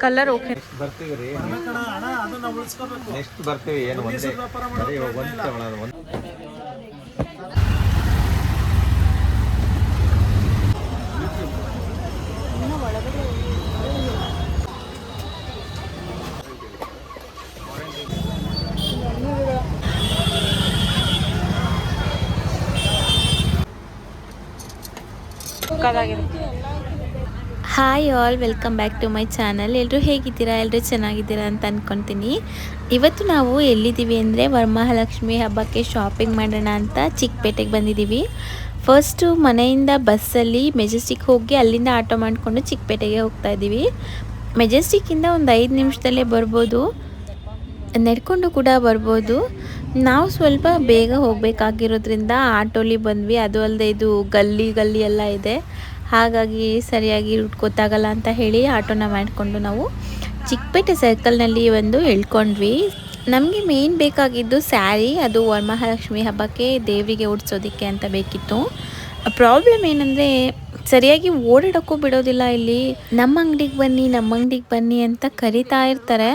Colour okay. ಬರ್ತೀವಿ ರೀ. Next ಬರ್ತೀವಿ ಏನು ಒಂದೇ ಬರೀ hi all welcome back to my channel ಎಲ್ಲರೂ ಹೇಗಿದ್ದೀರಾ? ಎಲ್ಲರೂ ಚೆನ್ನಾಗಿದ್ದೀರಾ ಅಂತ ಅಂದ್ಕೊತೀನಿ ಇವತ್ತು ನಾವು ಎಲ್ಲಿದ್ದೀವಿ ಅಂದರೆ ವರಮಹಾಲಕ್ಷ್ಮಿ ಹಬ್ಬಕ್ಕೆ ಶಾಪಿಂಗ್ ಮಾಡೋಣ ಅಂತ ಚಿಕ್ಕಪೇಟೆಗೆ ಬಂದಿದ್ದೀವಿ. ಫಸ್ಟು ಮನೆಯಿಂದ ಬಸ್ಸಲ್ಲಿ ಮೆಜೆಸ್ಟಿಕ್ ಹೋಗಿ ಅಲ್ಲಿಂದ ಆಟೋ ಮಾಡಿಕೊಂಡು ಚಿಕ್ಕಪೇಟೆಗೆ ಹೋಗ್ತಾ ಇದ್ದೀವಿ. ಮೆಜೆಸ್ಟಿಕ್ಕಿಂದ ಒಂದು ಐದು ನಿಮಿಷದಲ್ಲೇ ಬರ್ಬೋದು. ನಡ್ಕೊಂಡು ಕೂಡ ಬರ್ಬೋದು. ನಾವು ಸ್ವಲ್ಪ ಬೇಗ ಹೋಗಬೇಕಾಗಿರೋದ್ರಿಂದ ಆಟೋಲಿ ಬಂದ್ವಿ. ಅದು ಅಲ್ಲದೆ ಇದು ಗಲ್ಲಿ ಗಲ್ಲಿ ಎಲ್ಲ ಇದೆ. ಹಾಗಾಗಿ ಸರಿಯಾಗಿ ರೂಟ್ ಗೊತ್ತಾಗಲ್ಲ ಅಂತ ಹೇಳಿ ಆಟೋನ ಮಾಡಿಕೊಂಡು ನಾವು ಚಿಕ್ಕಪೇಟೆ ಸರ್ಕಲ್ನಲ್ಲಿ ಒಂದು ಎಳ್ಕೊಂಡ್ವಿ. ನಮಗೆ ಮೇನ್ ಬೇಕಾಗಿದ್ದು ಸ್ಯಾರಿ ಅದು ವರಮಹಾಲಕ್ಷ್ಮಿ ಹಬ್ಬಕ್ಕೆ ದೇವರಿಗೆ ಉಡ್ಸೋದಕ್ಕೆ ಅಂತ ಬೇಕಿತ್ತು. ಪ್ರಾಬ್ಲಮ್ ಏನಂದರೆ ಸರಿಯಾಗಿ ಓಡಾಡೋಕ್ಕೂ ಬಿಡೋದಿಲ್ಲ ಇಲ್ಲಿ. ನಮ್ಮ ಅಂಗಡಿಗೆ ಬನ್ನಿ, ನಮ್ಮ ಅಂಗಡಿಗೆ ಬನ್ನಿ ಅಂತ ಕರಿತಾ ಇರ್ತಾರೆ.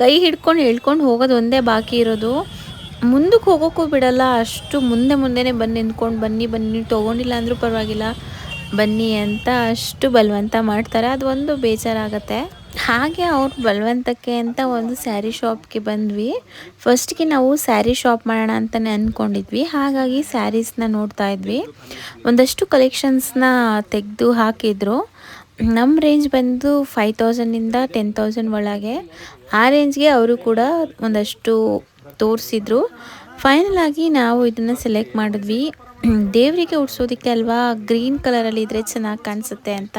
ಕೈ ಹಿಡ್ಕೊಂಡು ಹೇಳ್ಕೊಂಡು ಹೋಗೋದು ಒಂದೇ ಬಾಕಿ ಇರೋದು. ಮುಂದಕ್ಕೆ ಹೋಗೋಕ್ಕೂ ಬಿಡಲ್ಲ, ಅಷ್ಟು ಮುಂದೆ ಮುಂದೆನೇ ಬಂದು ನಿಂತ್ಕೊಂಡು ಬನ್ನಿ ಬನ್ನಿ, ತೊಗೊಂಡಿಲ್ಲ ಅಂದರೂ ಪರವಾಗಿಲ್ಲ. ಬನ್ನಿ ಅಂತ ಅಷ್ಟು ಬಲವಂತ ಮಾಡ್ತಾರೆ. ಅದು ಒಂದು ಬೇಜಾರಾಗತ್ತೆ. ಹಾಗೆ ಅವ್ರು ಬಲವಂತಕ್ಕೆ ಅಂತ ಒಂದು ಸ್ಯಾರಿ ಶಾಪ್ಗೆ ಬಂದ್ವಿ. ಫಸ್ಟ್ಗೆ ನಾವು ಸ್ಯಾರಿ ಶಾಪ್ ಮಾಡೋಣ ಅಂತಲೇ ಅಂದ್ಕೊಂಡಿದ್ವಿ ಹಾಗಾಗಿ ಸ್ಯಾರೀಸ್ನ ನೋಡ್ತಾ ಇದ್ವಿ. ಒಂದಷ್ಟು ಕಲೆಕ್ಷನ್ಸ್ನ ತೆಗೆದು ಹಾಕಿದ್ರು. ನಮ್ಮ ರೇಂಜ್ ಬಂದು ಫೈವ್ ತೌಸಂಡಿಂದ ಟೆನ್ ತೌಸಂಡ್ ಒಳಗೆ. ಆ ರೇಂಜ್ಗೆ ಅವರು ಕೂಡ ಒಂದಷ್ಟು ತೋರಿಸಿದ್ರು. ಫೈನಲ್ ಆಗಿ ನಾವು ಇದನ್ನು ಸೆಲೆಕ್ಟ್ ಮಾಡಿದ್ವಿ. ದೇವರಿಗೆ ಉಡ್ಸೋದಕ್ಕೆ ಅಲ್ವಾ? ಗ್ರೀನ್ ಕಲರಲ್ಲಿ ಇದ್ರೆ ಚೆನ್ನಾಗಿ ಕಾಣಿಸುತ್ತೆ ಅಂತ.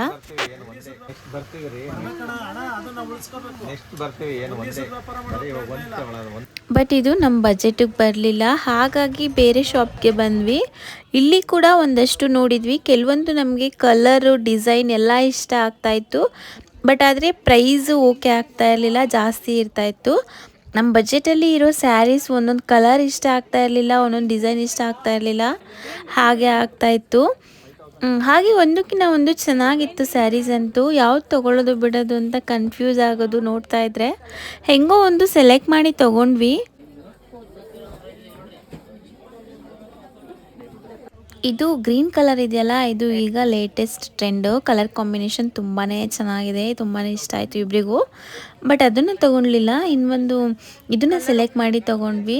ಬಟ್ ಇದು ನಮ್ಮ ಬಜೆಟಿಗೆ ಬರಲಿಲ್ಲ. ಹಾಗಾಗಿ ಬೇರೆ ಶಾಪ್ಗೆ ಬಂದ್ವಿ. ಇಲ್ಲಿ ಕೂಡ ಒಂದಷ್ಟು ನೋಡಿದ್ವಿ. ಕೆಲವೊಂದು ನಮಗೆ ಕಲರು, ಡಿಸೈನ್ ಎಲ್ಲ ಇಷ್ಟ ಆಗ್ತಾಯಿತ್ತು ಬಟ್ ಆದರೆ ಪ್ರೈಸು ಓಕೆ ಆಗ್ತಾ ಇರಲಿಲ್ಲ. ಜಾಸ್ತಿ ಇರ್ತಾಯಿತ್ತು ನಮ್ಮ ಬಜೆಟಲ್ಲಿ ಇರೋ ಸ್ಯಾರೀಸ್ ಒಂದೊಂದು ಕಲರ್ ಇಷ್ಟ ಆಗ್ತಾ ಇರಲಿಲ್ಲ, ಒಂದೊಂದು ಡಿಸೈನ್ ಇಷ್ಟ ಆಗ್ತಾ ಇರಲಿಲ್ಲ. ಹಾಗೆ ಆಗ್ತಾಯಿತ್ತು ಇತ್ತು. ಹಾಗೆ ಒಂದಕ್ಕಿಂತ ಒಂದು ಚೆನ್ನಾಗಿತ್ತು ಸ್ಯಾರೀಸ್ ಅಂತೂ. ಯಾವ್ದು ತೊಗೊಳ್ಳೋದು ಬಿಡೋದು ಅಂತ ಕನ್ಫ್ಯೂಸ್ ಆಗೋದು ನೋಡ್ತಾ ಇದ್ರೆ. ಹೆಂಗೋ ಒಂದು ಸೆಲೆಕ್ಟ್ ಮಾಡಿ ತೊಗೊಂಡ್ವಿ. ಇದು ಗ್ರೀನ್ ಕಲರ್ ಇದೆಯಲ್ಲ ಇದು ಈಗ ಲೇಟೆಸ್ಟ್ ಟ್ರೆಂಡು ಕಲರ್ ಕಾಂಬಿನೇಷನ್ ತುಂಬಾ ಚೆನ್ನಾಗಿದೆ ತುಂಬಾ ಇಷ್ಟ ಆಯಿತು ಇಬ್ಬರಿಗೂ ಬಟ್ ಅದನ್ನು ತೊಗೊಳ್ಲಿಲ್ಲ ಇನ್ನೊಂದು ಇದನ್ನು ಸೆಲೆಕ್ಟ್ ಮಾಡಿ ತೊಗೊಂಡ್ವಿ.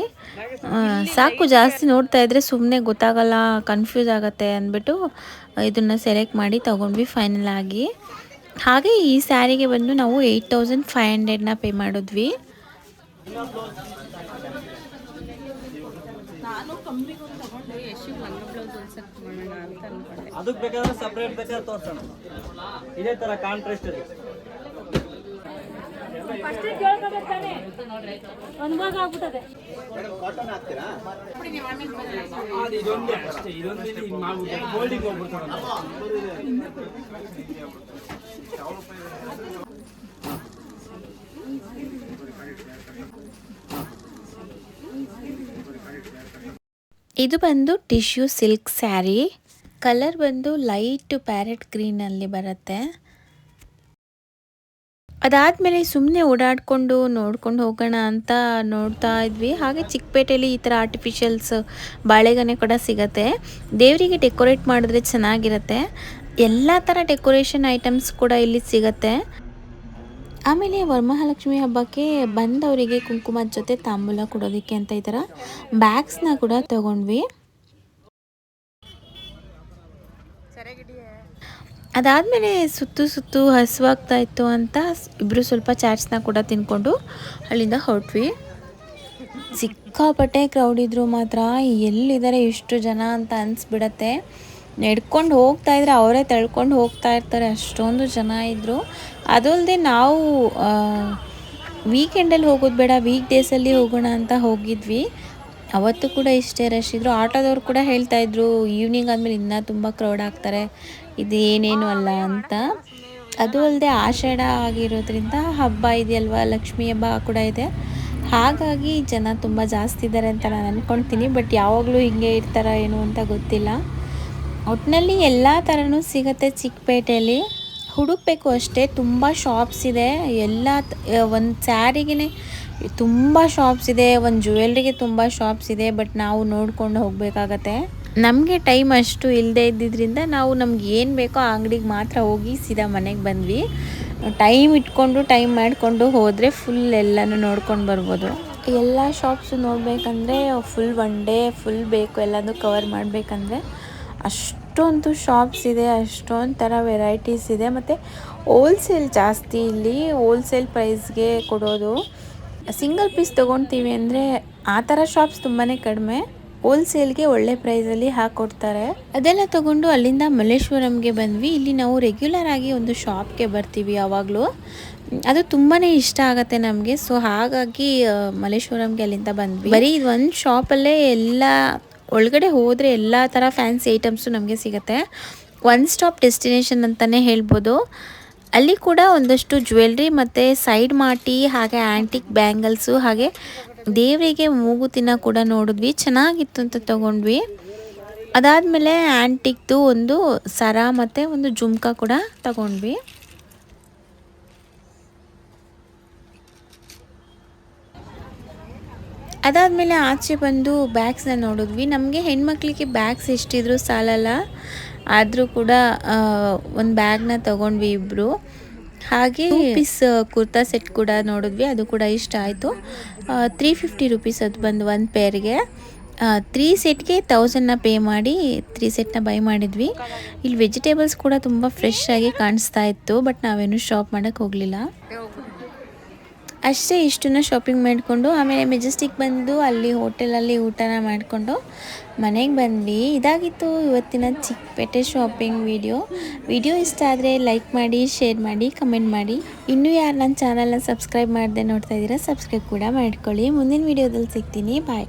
ಸಾಕು ಜಾಸ್ತಿ ನೋಡ್ತಾ ಇದ್ರೆ ಸುಮ್ಮನೆ ಗೊತ್ತಾಗಲ್ಲ ಕನ್ಫ್ಯೂಸ್ ಆಗುತ್ತೆ ಅಂದ್ಬಿಟ್ಟು ಇದನ್ನು ಸೆಲೆಕ್ಟ್ ಮಾಡಿ ತೊಗೊಂಡ್ವಿ ಫೈನಲ್ ಆಗಿ. ಹಾಗೆ ಈ ಸ್ಯಾರಿಗೆ ಬಂದು ನಾವು ಏಯ್ಟ್ ತೌಸಂಡ್ ಫೈವ್ ಹಂಡ್ರೆಡ್ನ ಪೇ ಮಾಡಿದ್ವಿ. ಅದಕ್ಕೆ ಬೇಕಾದ್ರೆ ಸಪ್ರೇಟ್ ಬೇಕಾದ್ರೆ ತೋರ್ಸೋಣ. ಇದೇ ತರ ಕಾಂಟ್ರಾಸ್ಟ್ ಇದೆ. ಇದೊಂದೇ ಅಷ್ಟೇ ಇದೊಂದು ಇಲ್ಲಿ ಮಾಡ್ಬಿಟ್ಟು ಗೋಲ್ಡಿಗೆ ಹೋಗ್ಬಿಡ್ತಾರೆ ಇದು ಬಂದು ಟಿಶ್ಯೂ ಸಿಲ್ಕ್ ಸ್ಯಾರಿ. ಕಲರ್ ಬಂದು ಲೈಟ್ ಪ್ಯಾರೆಟ್ ಗ್ರೀನಲ್ಲಿ ಬರುತ್ತೆ. ಅದಾದಮೇಲೆ ಸುಮ್ಮನೆ ಓಡಾಡಿಕೊಂಡು ನೋಡ್ಕೊಂಡು ಹೋಗೋಣ ಅಂತ ನೋಡ್ತಾ ಇದ್ವಿ. ಹಾಗೆ ಚಿಕ್ಕಪೇಟೆಯಲ್ಲಿ ಈ ಥರ ಆರ್ಟಿಫಿಷಿಯಲ್ಸ್ ಬಾಳೆಗನೆ ಕೂಡ ಸಿಗತ್ತೆ. ದೇವರಿಗೆ ಡೆಕೋರೇಟ್ ಮಾಡಿದ್ರೆ ಚೆನ್ನಾಗಿರುತ್ತೆ. ಎಲ್ಲ ಥರ ಡೆಕೋರೇಷನ್ ಐಟಮ್ಸ್ ಕೂಡ ಇಲ್ಲಿ ಸಿಗತ್ತೆ. ಆಮೇಲೆ ವರಮಹಾಲಕ್ಷ್ಮಿ ಹಬ್ಬಕ್ಕೆ ಬಂದವರಿಗೆ ಕುಂಕುಮದ ಜೊತೆ ತಾಂಬೂಲ ಕೊಡೋದಕ್ಕೆ ಅಂತ ಈ ಥರ ಬ್ಯಾಗ್ಸ್ನ ಕೂಡ ತಗೊಂಡ್ವಿ. ಅದಾದಮೇಲೆ ಸುತ್ತು ಸುತ್ತು ಹಸುವಾಗ್ತಾ ಇತ್ತು ಅಂತ ಇಬ್ಬರು ಸ್ವಲ್ಪ ಚಾಟ್ಸ್ನ ಕೂಡ ತಿನ್ಕೊಂಡು ಅಲ್ಲಿಂದ ಹೊರಟ್ವಿ. ಸಿಕ್ಕಾಪಟ್ಟೆ ಕ್ರೌಡ್ ಇದ್ರು ಮಾತ್ರ, ಎಲ್ಲಿದ್ದಾರೆ ಇಷ್ಟು ಜನ ಅಂತ ಅನಿಸ್ಬಿಡತ್ತೆ. ನಡ್ಕೊಂಡು ಹೋಗ್ತಾ ಇದ್ರೆ ಅವರೇ ತಳ್ಕೊಂಡು ಹೋಗ್ತಾ ಇರ್ತಾರೆ. ಅಷ್ಟೊಂದು ಜನ ಇದ್ದರು ಅದಲ್ಲದೆ ನಾವು ವೀಕೆಂಡಲ್ಲಿ ಹೋಗೋದು ಬೇಡ ವೀಕ್ ಡೇಸಲ್ಲಿ ಹೋಗೋಣ ಅಂತ ಹೋಗಿದ್ವಿ. ಅವತ್ತು ಕೂಡ ಇಷ್ಟೇ ರಶ್ ಇದ್ರು. ಆಟೋದವ್ರು ಕೂಡ ಹೇಳ್ತಾ ಇದ್ರು ಈವ್ನಿಂಗ್ ಆದಮೇಲೆ ಇನ್ನೂ ತುಂಬ ಕ್ರೌಡ್ ಆಗ್ತಾರೆ. ಇದು ಏನೇನು ಅಲ್ಲ ಅಂತ. ಅದು ಅಲ್ಲದೆ ಆಷಾಢ ಆಗಿರೋದ್ರಿಂದ ಹಬ್ಬ ಇದೆಯಲ್ವ? ಲಕ್ಷ್ಮೀ ಹಬ್ಬ ಕೂಡ ಇದೆ. ಹಾಗಾಗಿ ಜನ ತುಂಬ ಜಾಸ್ತಿ ಇದ್ದಾರೆ ಅಂತ ನಾನು ಅಂದ್ಕೊಳ್ತೀನಿ ಬಟ್ ಯಾವಾಗಲೂ ಹಿಂಗೆ ಇರ್ತಾರ ಏನು ಅಂತ ಗೊತ್ತಿಲ್ಲ. ಒಟ್ಟಿನಲ್ಲಿ ಎಲ್ಲ ಥರನೂ ಸಿಗುತ್ತೆ ಚಿಕ್ಕಪೇಟೆಯಲ್ಲಿ ಹುಡುಕ್ಬೇಕು ಅಷ್ಟೇ, ತುಂಬ ಶಾಪ್ಸ್ ಇದೆ. ಎಲ್ಲ ಒಂದು ಸ್ಯಾರಿಗೆ ತುಂಬ ಶಾಪ್ಸ್ ಇದೆ, ಒಂದು ಜ್ಯುವೆಲ್ರಿಗೆ ತುಂಬ ಶಾಪ್ಸ್ ಇದೆ, ಬಟ್ ನಾವು ನೋಡ್ಕೊಂಡು ಹೋಗಬೇಕಾಗತ್ತೆ. ನಮಗೆ ಟೈಮ್ ಅಷ್ಟು ಇಲ್ಲದೆ ಇದ್ದಿದ್ದರಿಂದ ನಾವು ನಮ್ಗೆ ಏನು ಬೇಕೋ ಆ ಅಂಗಡಿಗೆ ಮಾತ್ರ ಹೋಗಿ ಸೀದಾ ಮನೆಗೆ ಬಂದ್ವಿ. ಟೈಮ್ ಇಟ್ಕೊಂಡು ಟೈಮ್ ಮಾಡಿಕೊಂಡು ಹೋದರೆ ಫುಲ್ ಎಲ್ಲನೂ ನೋಡ್ಕೊಂಡು ಬರ್ಬೋದು. ಎಲ್ಲ ಶಾಪ್ಸು ನೋಡಬೇಕಂದ್ರೆ ಫುಲ್ ಒನ್ ಡೇ ಫುಲ್ ಬೇಕು, ಎಲ್ಲನೂ ಕವರ್ ಮಾಡಬೇಕಂದ್ರೆ. ಅಷ್ಟೊಂದು ಶಾಪ್ಸ್ ಇದೆ, ಅಷ್ಟೊಂದು ಥರ ವೆರೈಟೀಸ್ ಇದೆ. ಮತ್ತು ಹೋಲ್ಸೇಲ್ ಜಾಸ್ತಿ ಇಲ್ಲಿ. ಹೋಲ್ಸೇಲ್ ಪ್ರೈಸ್ಗೆ ಕೊಡೋದು. ಸಿಂಗಲ್ ಪೀಸ್ ತೊಗೊತೀವಿ ಅಂದರೆ ಆ ಥರ ಶಾಪ್ಸ್ ತುಂಬಾ ಕಡಿಮೆ. ಹೋಲ್ಸೇಲ್ಗೆ ಒಳ್ಳೆ ಪ್ರೈಸಲ್ಲಿ ಹಾಕ್ಕೊಡ್ತಾರೆ ಅದೆಲ್ಲ ತೊಗೊಂಡು ಅಲ್ಲಿಂದ ಮಲ್ಲೇಶ್ವರಂಗೆ ಬಂದ್ವಿ. ಇಲ್ಲಿ ನಾವು ರೆಗ್ಯುಲರ್ ಆಗಿ ಒಂದು ಶಾಪ್ಗೆ ಬರ್ತೀವಿ ಯಾವಾಗಲೂ. ಅದು ತುಂಬಾ ಇಷ್ಟ ಆಗುತ್ತೆ ನಮಗೆ. ಸೊ ಹಾಗಾಗಿ ಮಲ್ಲೇಶ್ವರಂಗೆ ಅಲ್ಲಿಂದ ಬಂದ್ವಿ. ಬರೀ ಒಂದು ಶಾಪಲ್ಲೇ ಎಲ್ಲ ಒಳಗಡೆ ಹೋದರೆ ಎಲ್ಲ ಥರ ಫ್ಯಾನ್ಸಿ ಐಟಮ್ಸು ನಮಗೆ ಸಿಗುತ್ತೆ. ಒನ್ ಸ್ಟಾಪ್ ಡೆಸ್ಟಿನೇಷನ್ ಅಂತಲೇ ಹೇಳ್ಬೋದು. ಅಲ್ಲಿ ಕೂಡ ಒಂದಷ್ಟು ಜ್ಯುವೆಲ್ರಿ ಮತ್ತು ಸೈಡ್ ಮಾಟಿ, ಹಾಗೆ ಆ್ಯಂಟಿಕ್ ಬ್ಯಾಂಗಲ್ಸು ಹಾಗೆ ದೇವರಿಗೆ ಮೂಗುತಿನ ಕೂಡ ನೋಡಿದ್ವಿ. ಚೆನ್ನಾಗಿತ್ತು ಅಂತ ತೊಗೊಂಡ್ವಿ. ಅದಾದಮೇಲೆ ಆ್ಯಂಟಿಕ್ದು ಒಂದು ಸರ ಮತ್ತು ಒಂದು ಜುಮ್ಕಾ ಕೂಡ ತಗೊಂಡ್ವಿ. ಅದಾದಮೇಲೆ ಆಚೆ ಬಂದು ಬ್ಯಾಗ್ಸ್ನ ನೋಡಿದ್ವಿ. ನಮಗೆ ಹೆಣ್ಮಕ್ಳಿಗೆ ಬ್ಯಾಗ್ಸ್ ಎಷ್ಟಿದ್ರು ಸಾಲಲ್ಲ. ಆದರೂ ಕೂಡ ಒಂದು ಬ್ಯಾಗ್ನ ತಗೊಂಡ್ವಿ ಇಬ್ಬರು ಹಾಗೆ ಪೀಸ್ ಕುರ್ತಾ ಸೆಟ್ ಕೂಡ ನೋಡಿದ್ವಿ. ಅದು ಕೂಡ ಇಷ್ಟ ಆಯಿತು. ತ್ರೀ ಫಿಫ್ಟಿ ರುಪೀಸ್ ಅದು ಬಂದು ಒಂದು ಪೇರ್ಗೆ ತ್ರೀ ಸೆಟ್ಗೆ ತೌಸಂಡ್ನ ಪೇ ಮಾಡಿ ತ್ರೀ ಸೆಟ್ನ ಬೈ ಮಾಡಿದ್ವಿ. ಇಲ್ಲಿ ವೆಜಿಟೇಬಲ್ಸ್ ಕೂಡ ತುಂಬ ಫ್ರೆಶ್ ಆಗಿ ಕಾಣಿಸ್ತಾ ಇತ್ತು ಬಟ್ ನಾವೇನು ಶಾಪ್ ಮಾಡೋಕ್ಕೆ ಹೋಗಲಿಲ್ಲ. ಅಷ್ಟೇ ಇಷ್ಟನ್ನು ಶಾಪಿಂಗ್ ಮಾಡಿಕೊಂಡು, ಆಮೇಲೆ ಮೆಜೆಸ್ಟಿಕ್ ಬಂದು ಅಲ್ಲಿ ಹೋಟೆಲಲ್ಲಿ ಊಟನ ಮಾಡಿಕೊಂಡು ಮನೆಗೆ ಬಂದ್ವಿ. ಇದಾಗಿತ್ತು ಇವತ್ತಿನ ಚಿಕ್ಕಪೇಟೆ ಶಾಪಿಂಗ್ ವಿಡಿಯೋ ವಿಡಿಯೋ ಇಷ್ಟ ಆದರೆ ಲೈಕ್ ಮಾಡಿ ಶೇರ್ ಮಾಡಿ ಕಮೆಂಟ್ ಮಾಡಿ. ಇನ್ನೂ ಯಾರು ನನ್ನ ಚಾನಲ್ನ ಸಬ್ಸ್ಕ್ರೈಬ್ ಮಾಡಿದೆ ನೋಡ್ತಾ ಇದ್ದೀರಾ ಸಬ್ಸ್ಕ್ರೈಬ್ ಕೂಡ ಮಾಡ್ಕೊಳ್ಳಿ. ಮುಂದಿನ ವಿಡಿಯೋದಲ್ಲಿ ಸಿಗ್ತೀನಿ. ಬಾಯ್